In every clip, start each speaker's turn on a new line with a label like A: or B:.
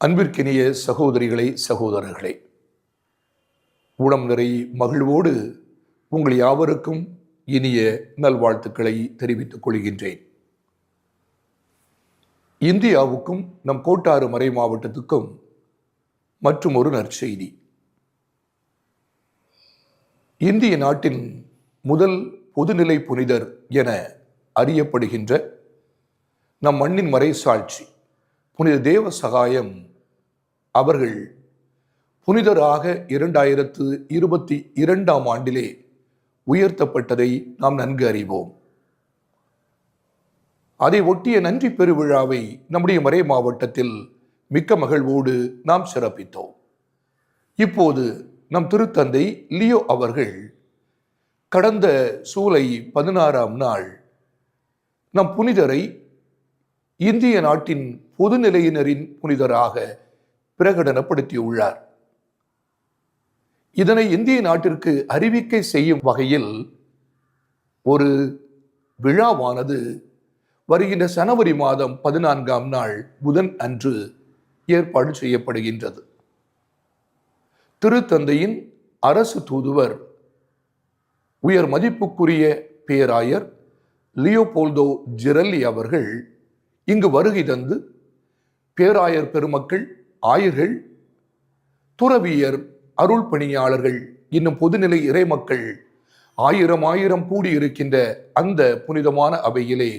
A: அன்பிற்கினிய சகோதரிகளை சகோதரர்களே ஊனம் நிறை மகிழ்வோடு உங்கள் யாவருக்கும் இனிய நல்வாழ்த்துக்களை தெரிவித்துக் கொள்கின்றேன். இந்தியாவுக்கும் நம் கோட்டாறு மறை மாவட்டத்துக்கும் மற்றும் ஒரு நற்செய்தி. இந்திய நாட்டின் முதல் பொதுநிலை புனிதர் என அறியப்படுகின்ற நம் மண்ணின் மறைசாட்சி புனித தேவ சகாயம் அவர்கள் புனிதராக இரண்டாயிரத்து இருபத்தி இரண்டாம் ஆண்டிலே உயர்த்தப்பட்டதை நாம் நன்கு அறிவோம். அதை ஒட்டிய நன்றி பெருவிழாவை நம்முடைய மறை மாவட்டத்தில் மிக்க மகிழ்வோடு நாம் சிறப்பித்தோம். இப்போது நம் திருத்தந்தை லியோ அவர்கள் கடந்த சூலை பதினாறாம் நாள் நம் புனிதரை இந்திய நாட்டின் பொதுநிலையினரின் புனிதராக பிரகடனப்படுத்தியுள்ளார். இதனை இந்திய நாட்டிற்கு அறிவிக்கை செய்யும் வகையில் ஒரு விழாவானது வருகின்ற ஜனவரி மாதம் பதினான்காம் நாள் புதன் அன்று ஏற்பாடு செய்யப்படுகின்றது. திருத்தந்தையின் அரசு தூதுவர் உயர் மதிப்புக்குரிய பேராயர் லியோபோல்டோ ஜிரல்லி அவர்கள் இங்கு வருகை தந்து பேராயர் பெருமக்கள் ஆயர்கள் துறவியர் அருள் பணியாளர்கள் இன்னும் பொதுநிலை இறைமக்கள் ஆயிரம் ஆயிரம் கூடியிருக்கின்ற அந்த புனிதமான அவையிலே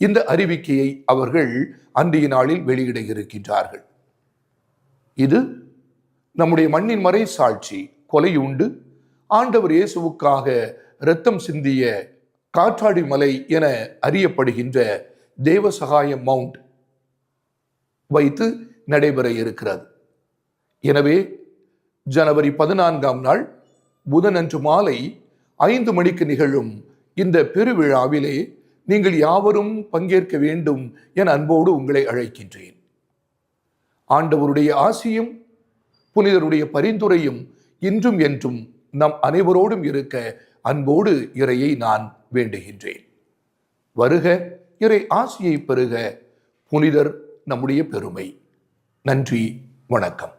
A: இந்த அறிவிக்கையை அவர்கள் அன்றைய நாளில் வெளியிட இருக்கின்றார்கள் இது நம்முடைய மண்ணின் மறை சாட்சி கொலையுண்டு ஆண்டவர் இயேசுவுக்காக இரத்தம் சிந்திய காற்றாடி மலை என அறியப்படுகின்ற தேவ சகாய மவுண்ட் வைத்து நடைபெற இருக்கிறது. எனவே ஜனவரி பதினான்காம் நாள் புதனன்று மாலை ஐந்து மணிக்கு நிகழும் இந்த பெருவிழாவிலே நீங்கள் யாவரும் பங்கேற்க வேண்டும் என அன்போடு உங்களை அழைக்கின்றேன். ஆண்டவருடைய ஆசியும் புனிதருடைய பரிந்துரையும் இன்றும் என்றும் நம் அனைவரோடும் இருக்க அன்போடு இறையை நான் வேண்டுகின்றேன். வருக இறை ஆசியை பெறுக. புனிதர் நம்முடைய பெருமை. நன்றி வணக்கம்.